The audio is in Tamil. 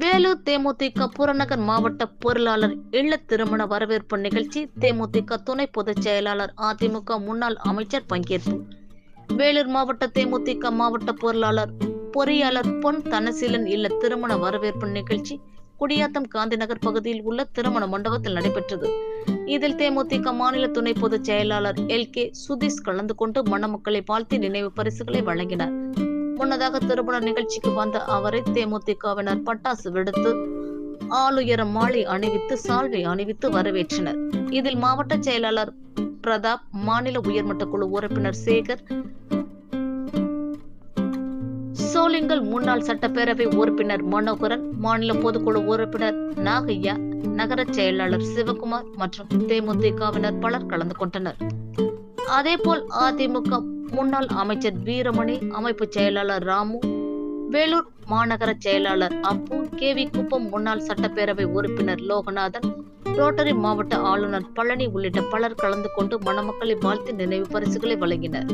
வேலூர் தேமுதிக புறநகர் மாவட்ட பொருளாளர் இல்ல திருமண வரவேற்பு நிகழ்ச்சி தேமுதிக துணை பொதுச் செயலாளர் அதிமுக முன்னாள் அமைச்சர் பங்கேற்பு. வேலூர் மாவட்ட தேமுதிக மாவட்ட பொருளாளர் பொறியாளர் பொன் தனசீலன் இல்ல திருமண வரவேற்பு நிகழ்ச்சி குடியாத்தம் காந்திநகர் பகுதியில் உள்ள திருமண மண்டபத்தில் நடைபெற்றது. இதில் தேமுதிக மாநில துணை பொதுச் செயலாளர் எல் கே சுதீஷ் கலந்து கொண்டு மணமக்களை வாழ்த்தி நினைவு பரிசுகளை வழங்கினார். முன்னதாக திருமண நிகழ்ச்சிக்கு வந்த அவரை தேமுதிகவினர் பட்டாசு வெடித்து ஆளுயர மாலை அணிவித்து சால்வை அணிவித்து வரவேற்றனர். இதில் மாவட்ட செயலாளர் பிரதாப் மாநில உயர்மட்ட குழு உறுப்பினர் சேகர் சோலிங்கல் முன்னாள் சட்டப்பேரவை உறுப்பினர் மனோகரன் மாநில பொதுக்குழு உறுப்பினர் நாகையா நகர செயலாளர் சிவகுமார் மற்றும் தேமுதிகவினர் பலர் கலந்து கொண்டனர். அதேபோல் அதிமுக முன்னாள் அமைச்சர் வீரமணி அமைப்பு செயலாளர் ராமு வேலூர் மாநகர செயலாளர் அப்பு கே வி குப்பம் முன்னாள் சட்டப்பேரவை உறுப்பினர் லோகநாதன் ரோட்டரி மாவட்ட ஆளுநர் பழனி உள்ளிட்ட பலர் கலந்து கொண்டு மணமக்களை வாழ்த்து நினைவு பரிசுகளை வழங்கினர்.